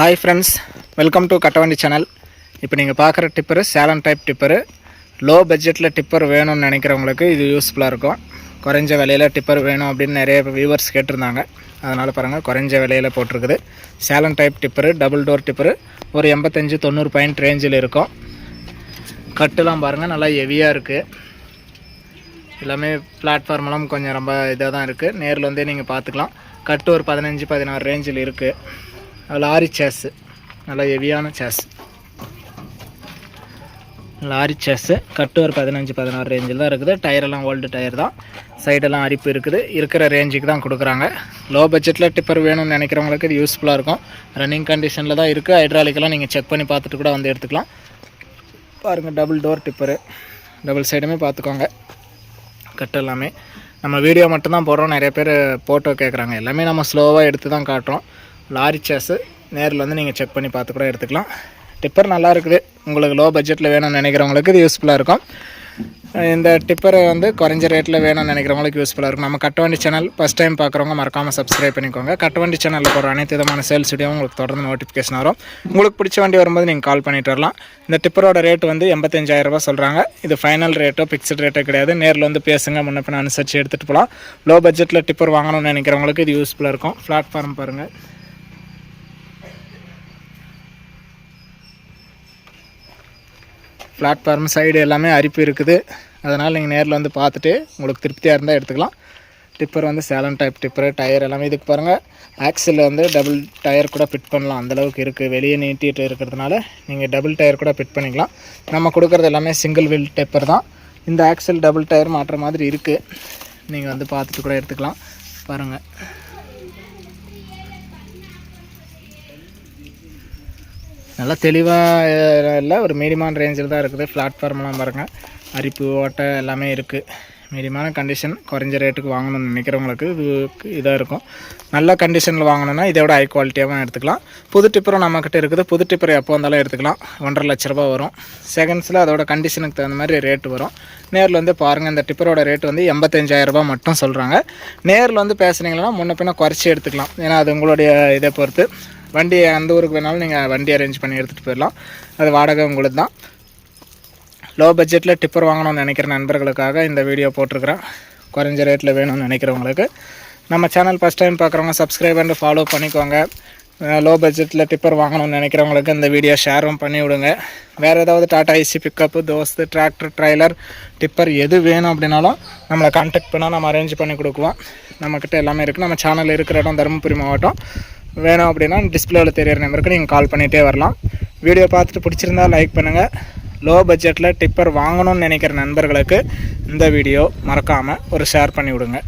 Hi friends welcome to Kattavandi channel இப்போ நீங்கள் பார்க்குற டிப்பரு சேலன் டைப் டிப்பரு லோ பட்ஜெட்டில் டிப்பர் வேணும்னு நினைக்கிறவங்களுக்கு இது யூஸ்ஃபுல்லாக இருக்கும். குறைஞ்ச விலையில் டிப்பர் வேணும் அப்படின்னு நிறைய வியூவர்ஸ் கேட்டிருந்தாங்க. அதனால் பாருங்கள் குறைஞ்ச விலையில் போட்டிருக்குது. Salient type tipper double door tipper ஒரு எண்பத்தஞ்சு தொண்ணூறு பாயிண்ட் ரேஞ்சில் இருக்கும். கட்டுலாம் பாருங்கள் நல்லா ஹெவியாக இருக்குது எல்லாமே பிளாட்ஃபார்ம்லாம் கொஞ்சம் ரொம்ப இதாக தான் இருக்குது நேரில் வந்தே நீங்கள் பார்த்துக்கலாம் கட்டு ஒரு பதினஞ்சு பதினாறு ரேஞ்சில் இருக்குது லாரி சேஸு நல்லா ஹெவியான சேஸ் லாரி சேஸு கட்டு ஒரு பதினஞ்சு பதினாறு ரேஞ்சில் தான் இருக்குது. டயரெல்லாம் ஓல்டு டயர் தான். சைடெல்லாம் அரிப்பு இருக்குது. இருக்கிற ரேஞ்சுக்கு தான் கொடுக்குறாங்க. லோ பட்ஜெட்டில் டிப்பர் வேணும்னு நினைக்கிறவங்களுக்கு இது யூஸ்ஃபுல்லாக இருக்கும். ரன்னிங் கண்டிஷனில் தான் இருக்குது ஹைட்ராலிக்கெல்லாம் நீங்கள் செக் பண்ணி பார்த்துட்டு கூட வந்து எடுத்துக்கலாம். பாருங்கள் டபுள் டோர் டிப்பரு டபுள் சைடுமே பார்த்துக்கோங்க. கட்டு எல்லாமே. நம்ம வீடியோ மட்டும்தான் போடுறோம். நிறைய பேர் ஃபோட்டோ கேட்குறாங்க எல்லாமே நம்ம ஸ்லோவாக எடுத்து தான் காட்டுறோம். லாரி சேஸு நேரில் வந்து நீங்கள் செக் பண்ணி பார்த்து கூட எடுத்துக்கலாம். டிப்பர் நல்லா இருக்குது. உங்களுக்கு லோ பட்ஜெட்டில் வேணும்னு நினைக்கிறவங்களுக்கு இது யூஸ்ஃபுல்லாக இருக்கும். இந்த டிப்பரை வந்து குறைஞ்ச ரேட்டில் வேணும்னு நினைக்கிறவங்களுக்கு யூஸ்ஃபுல்லாக இருக்கும். நம்ம கட்டவண்டி சேனல் ஃபஸ்ட் டைம் பார்க்குறவங்க மறக்காமல் சப்ஸ்கிரைப் பண்ணிக்கோங்க. கட்டவண்டி சேனலில் போகிற அனைத்து விதமான சேல்ஸ் வீடியோ உங்களுக்கு தொடர்ந்து நோட்டிஃபிகேஷன் வரும். உங்களுக்கு பிடிச்ச வண்டி வரும்போது நீங்கள் கால் பண்ணிட்டு வரலாம். இந்த டிப்பரோட ரேட் வந்து எண்பத்தஞ்சாயிரரூபா சொல்கிறாங்க இது ஃபைனல் ரேட்டோ ஃபிக்ஸ்டு ரேட்டோ கிடையாது. நேரில் வந்து பேசுங்க முன்ன பின்ன அனுசரித்து எடுத்துகிட்டு போகலாம் லோ பட்ஜெட்டில் டிப்பர் வாங்கணும்னு நினைக்கிறவங்களுக்கு இது யூஸ்ஃபுல்லாக இருக்கும். பிளாட்ஃபார்ம் பாருங்கள் பிளாட்ஃபார்ம் சைடு எல்லாமே அரிப்பு இருக்குது. அதனால் நீங்கள் நேரில் வந்து பார்த்துட்டு உங்களுக்கு திருப்தியாக இருந்தால் எடுத்துக்கலாம். டிப்பர் வந்து சேலன் டைப் டிப்பர் டயர் எல்லாமே இதுக்கு பாருங்கள் ஆக்சில் வந்து டபுள் டயர் கூட ஃபிட் பண்ணலாம். அந்தளவுக்கு இருக்குது வெளியே நீட்டிட்டு இருக்கிறதுனால நீங்கள் டபுள் டயர் கூட ஃபிட் பண்ணிக்கலாம். நம்ம கொடுக்குறது எல்லாமே சிங்கிள் வீல் டிப்பர் தான். இந்த ஆக்சில் டபுள் டயர் மாட்டுற மாதிரி இருக்குது நீங்கள் வந்து பார்த்துட்டு கூட எடுத்துக்கலாம். பாருங்கள் நல்லா தெளிவாக இல்லை ஒரு மீடியமான ரேஞ்சில் தான் இருக்குது. பிளாட்ஃபார்ம்லாம் பாருங்கள் அரிப்பு ஓட்டை எல்லாமே இருக்குது மீடியமான கண்டிஷன் குறைஞ்ச ரேட்டுக்கு வாங்கணும்னு நினைக்கிறவங்களுக்கு இது இதாக இருக்கும். நல்ல கண்டிஷனில் வாங்கணும்னா இதோட ஹை குவாலிட்டியாகவும் எடுத்துக்கலாம். புது டிப்பரும் நம்மக்கிட்ட இருக்குது. புது டிப்பர் எப்போ வந்தாலும் எடுத்துக்கலாம். ஒன்றரை லட்ச ரூபா வரும். செகண்ட்ஸில் அதோட கண்டிஷனுக்கு தகுந்த மாதிரி ரேட்டு வரும். நேரில் வந்து பாருங்கள் இந்த டிப்பரோட ரேட் வந்து எண்பத்தஞ்சாயிரரூபா ரூபாய் மட்டும் சொல்கிறாங்க நேரில் வந்து பேசுனீங்கன்னா முன்ன பின்ன குறைச்சி எடுத்துக்கலாம். ஏன்னா அது உங்களுடைய இதை பொறுத்து. வண்டி எந்த ஊருக்கு வேணாலும் நீங்கள் வண்டி அரேஞ்ச் பண்ணி எடுத்துகிட்டு போயிடலாம். அது வாடகை உங்களுக்கு தான் லோ பட்ஜெட்டில் டிப்பர் வாங்கணும்னு நினைக்கிற நண்பர்களுக்காக இந்த வீடியோ போட்டிருக்கிறேன். குறைஞ்ச ரேட்டில் வேணும்னு நினைக்கிறவங்களுக்கு. நம்ம சேனல் ஃபஸ்ட் டைம் பார்க்குறவங்க சப்ஸ்கிரைப் பண்ணி ஃபாலோ பண்ணிக்கோங்க. லோ பட்ஜெட்டில் டிப்பர் வாங்கணும்னு நினைக்கிறவங்களுக்கு இந்த வீடியோ ஷேரும் பண்ணி விடுங்க. வேறு ஏதாவது டாடா ஐசி பிக்கப்பு தோஸ்து டிராக்டர் ட்ரைலர் டிப்பர் எது வேணும் அப்படின்னாலும் நம்மளை கான்டாக்ட் பண்ணால் நம்ம அரேஞ்ச் பண்ணி கொடுக்குவோம் நம்மக்கிட்ட எல்லாமே இருக்குது நம்ம சேனல் இருக்கிற இடம் தருமபுரி மாவட்டம். வேணும் அப்படின்னா டிஸ்பிளேவில் தெரியிற நம்பருக்கு நீங்கள் கால் பண்ணிகிட்டே வரலாம். வீடியோ பார்த்துட்டு பிடிச்சிருந்தா லைக் பண்ணுங்கள் லோ பட்ஜெட்டில் டிப்பர் வாங்கணும்னு நினைக்கிற நண்பர்களுக்கு இந்த வீடியோ மறக்காமல் ஒரு ஷேர் பண்ணி விடுங்க